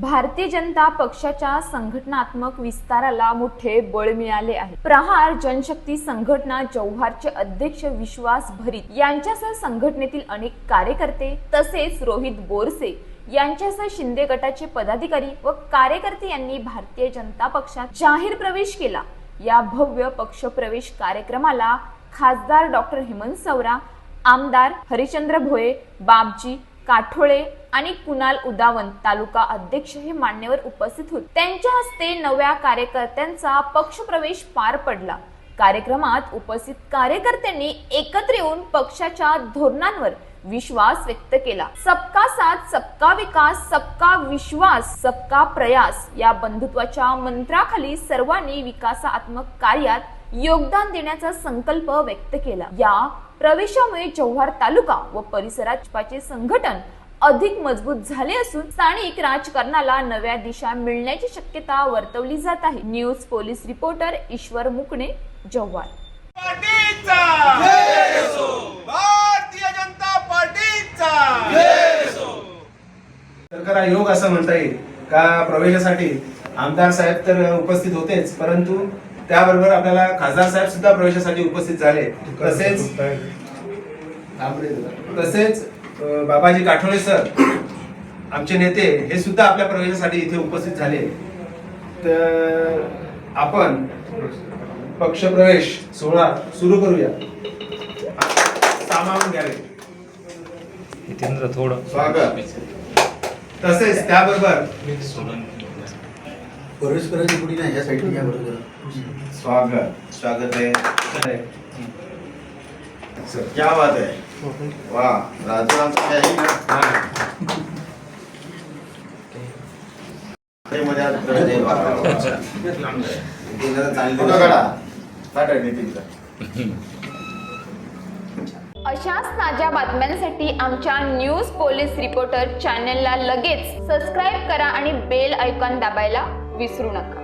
भारतीय जनता पक्षाच्या संघटनात्मक विस्ताराला मोठे बळ मिळाले आहे. प्रहार जनशक्ती संघटना जव्हारचे अध्यक्ष विश्वास भरीत यांच्यासह संघटनेतील अनेक कार्यकर्ते तसेच रोहित बोरसे यांच्यासह शिंदे गटाचे पदाधिकारी व कार्यकर्ते यांनी भारतीय जनता पक्षात जाहीर प्रवेश केला. या भव्य पक्षप्रवेश कार्यक्रमाला खासदार डॉक्टर हेमंत सवरा आमदार हरिचंद्र भोये बाबजी काठोळे आणि कुणाल उदावन तालुका अध्यक्ष हे मान्यवर उपस्थित होते. त्यांच्या हस्ते नव्या कार्यकर्त्यांचा पक्षप्रवेश पार पडला. कार्यक्रमात उपस्थित कार्यकर्त्यांनी एकत्र येऊन पक्षाच्या धोरणांवर विश्वास व्यक्त केला. सबका साथ सबका विकास सबका विश्वास सबका प्रयास या बंधुत्वाच्या मंत्राखाली सर्वांनी विकासात्मक कार्यात योगदान देण्याचा संकल्प व्यक्त केला. या प्रवेशामुळे जव्हार तालुका व परिसरात भाजपाचे संघटन अधिक मजबूत झाले असून स्थानिक राजकारणाला नव्या दिशा मिळण्याची शक्यता वर्तवली जात आहे. न्यूज पोलीस रिपोर्टर ईश्वर मुकणे जव्हार. पार्टीचा! भारतीय जनता पार्टीचा! सरकार योग असं म्हणता येईल. का प्रवेशासाठी आमदार साहेब तर उपस्थित होतेच परंतु त्याबरोबर आपल्याला खासदार साहेब सुद्धा प्रवेशासाठी उपस्थित झाले. तसेच तसेच बाबाजी काठोळे सर आमचे नेते हे सुद्धा आपल्या प्रवेशासाठी इथे उपस्थित झाले. तर आपण पक्षप्रवेश सोहळा सुरू करूया. सामावून घ्यावे. थोडं. स्वागत. तसेच त्याबरोबर प्रवेश करायची कुठे नाही या साईडने या बरोबर. स्वागत. स्वागत आहे. क्या बात राजू आमचा काही आहे. वा. अशाच ताज्या बातम्यांसाठी आमच्या न्यूज पोलीस रिपोर्टर चॅनलला लगेच सबस्क्राईब करा आणि बेल आयकॉन दाबायला विसरू नका.